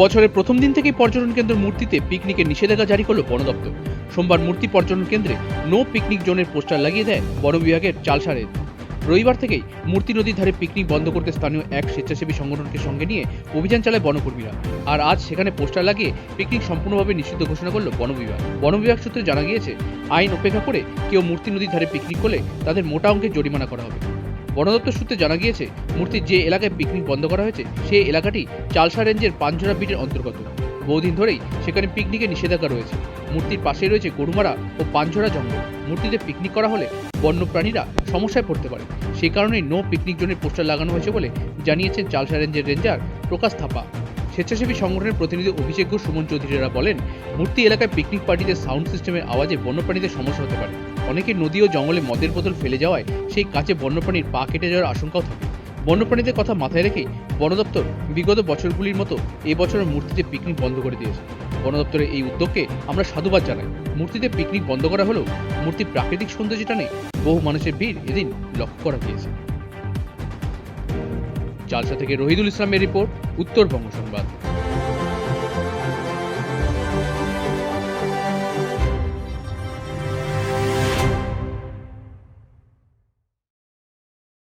বছরের প্রথম দিন থেকেই পর্যটন কেন্দ্র মূর্তিতে পিকনিকের নিষেধাজ্ঞা জারি করল বন দপ্তর সোমবার মূর্তি পর্যটন কেন্দ্রে নো পিকনিক জোনের পোস্টার লাগিয়ে দেয় বন বিভাগের চালসারের। রবিবার থেকেই মূর্তি নদীর ধারে পিকনিক বন্ধ করতে স্থানীয় এক স্বেচ্ছাসেবী সংগঠনকে সঙ্গে নিয়ে অভিযান চালায় বনকর্মীরা। আর আজ সেখানে পোস্টার লাগিয়ে পিকনিক সম্পূর্ণভাবে নিষিদ্ধ ঘোষণা করল বন বিভাগ। বন বিভাগ সূত্রে জানা গিয়েছে, আইন উপেক্ষা করে কেউ মূর্তি নদীর ধারে পিকনিক করলে তাদের মোটা অঙ্কের জরিমানা করা হবে। বন দপ্তর সূত্রে জানা গিয়েছে, মূর্তির যে এলাকায় পিকনিক বন্ধ করা হয়েছে, সেই এলাকাটি চালসা রেঞ্জের পাঞ্জরা বিটের অন্তর্গত। বহুদিন ধরেই সেখানে পিকনিকের নিষেধাজ্ঞা রয়েছে। মূর্তির পাশে রয়েছে গরুমারা ও পাঞ্জরা জঙ্গল। মূর্তিতে পিকনিক করা হলে বন্যপ্রাণীরা সমস্যায় পড়তে পারে। সে কারণেই নো পিকনিক জোনের পোস্টার লাগানো হয়েছে বলে জানিয়েছেন চালসা রেঞ্জের রেঞ্জার প্রকাশ থাপা। স্বেচ্ছাসেবী সংগঠনের প্রতিনিধি অভিষেক ঘোষ, সুমন চৌধুরীরা বলেন, মূর্তি এলাকায় পিকনিক পার্টিতে সাউন্ড সিস্টেমের আওয়াজে বন্যপ্রাণীদের সমস্যা হতে পারে। অনেকে নদী ও জঙ্গলে মদের বোতল ফেলে যাওয়ায় সেই কাছে বন্যপ্রাণীর পা কেটে যাওয়ার আশঙ্কাও থাকে। বন্যপ্রাণীদের কথা মাথায় রেখে বন দপ্তর বিগত বছরগুলির মতো এই বছরের মূর্তিতে পিকনিক বন্ধ করে দিয়েছে। বন দপ্তরের এই উদ্যোগকে আমরা সাধুবাদ জানাই। মূর্তিতে পিকনিক বন্ধ করা হলেও মূর্তির প্রাকৃতিক সৌন্দর্য টানে বহু মানুষের ভিড় এদিন লক্ষ্য করা গিয়েছে। চালসা থেকে রহিদুল ইসলামের রিপোর্ট উত্তরবঙ্গ সংবাদ।